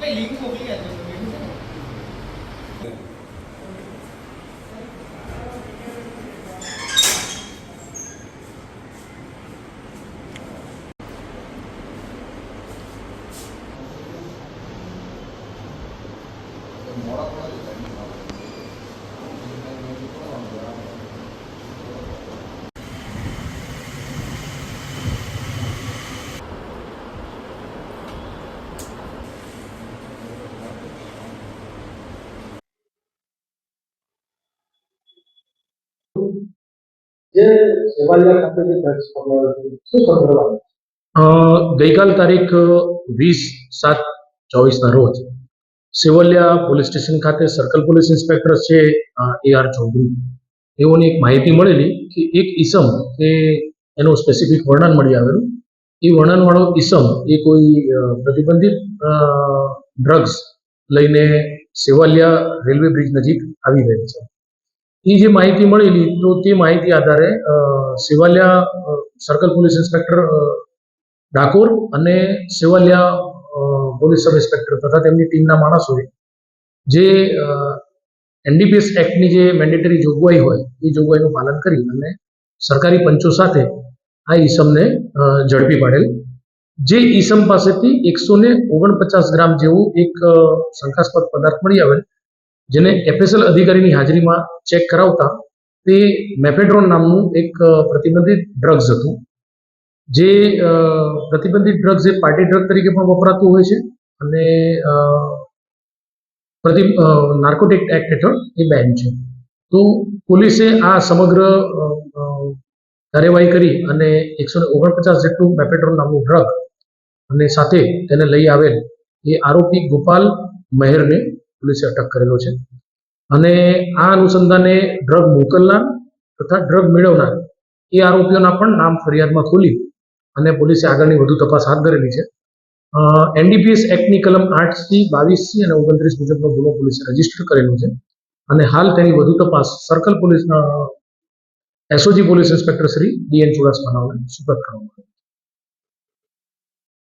那零头应该都是没有。જે સેવાલિયા ખાતે જે ડ્રગ્સ પકડાયો છે શું સંદર્ભ આવે અ, ગઈકાલ તારીખ વીસ સાત ચોવીસના રોજ સેવલિયા પોલીસ સ્ટેશન ખાતે સર્કલ પોલીસ ઇન્સ્પેક્ટર છે એ આર ચૌધરી. એઓની એક માહિતી મળેલી કે એક ઈસમ કે એનું સ્પેસિફિક વર્ણન મળી આવેલું. એ વર્ણનવાળો ઈસમ એ કોઈ પ્રતિબંધિત ડ્રગ્સ લઈને સેવાલિયા રેલવે બ્રિજ નજીક આવી રહેલ છે. એ જે માહિતી મળેલી, તો તે માહિતી આધારે Sevaliya circle police inspector Dakor અને સેવાલિયા પોલીસ સબ ઇન્સ્પેક્ટર તથા તેમની ટીમના માણસોએ જે એનડીપીએસ એક્ટની જે મેન્ડેટરી જોગવાઈ હોય, એ જોગવાઈનું પાલન કરી અને સરકારી પંચો સાથે આ ઈસમને ઝડપી પાડેલ. જે ઈસમ પાસેથી એકસો ને ઓગણપચાસ ગ્રામ જેવું એક શંકાસ્પદ પદાર્થ મળી આવેલ, જેને એફએસએલ અધિકારીની હાજરીમાં ચેક કરાવતા તે મેફેડ્રોન નામનું એક પ્રતિબંધિત ડ્રગ્સ હતું. જે પ્રતિબંધિત ડ્રગ્સ જે પાર્ટી ડ્રગ તરીકે પણ વપરાતું હોય છે અને પ્રતિ નાર્કોટિક એક્ટ હેઠળ એ બેન છે. તો પોલીસે આ સમગ્ર કાર્યવાહી કરી અને એકસો ઓગણપચાસ જેટલું મેપેટ્રોલ નામનું ડ્રગ અને સાથે તેને લઈ આવેલ એ આરોપી ગોપાલ મહેરને પોલીસે અટક કરેલો છે. અને આ અનુસંધાને ડ્રગ મોકલનાર તથા ડ્રગ મેળવનાર એ આરોપીઓના પણ નામ ફરિયાદમાં ખોલી અને પોલીસે આગળની વધુ તપાસ હાથ ધરેલી છે એનડીપીએસ એક્ટની કલમ આઠ સી બાવીસ સી અને ઓગણત્રીસ મુજબનો ગુનો પોલીસે રજિસ્ટર કરેલો છે અને હાલ તેની વધુ તપાસ સર્કલ પોલીસના SOG police inspector Shri D N ચુડાસમાના સુપરત કરવામાં આવી.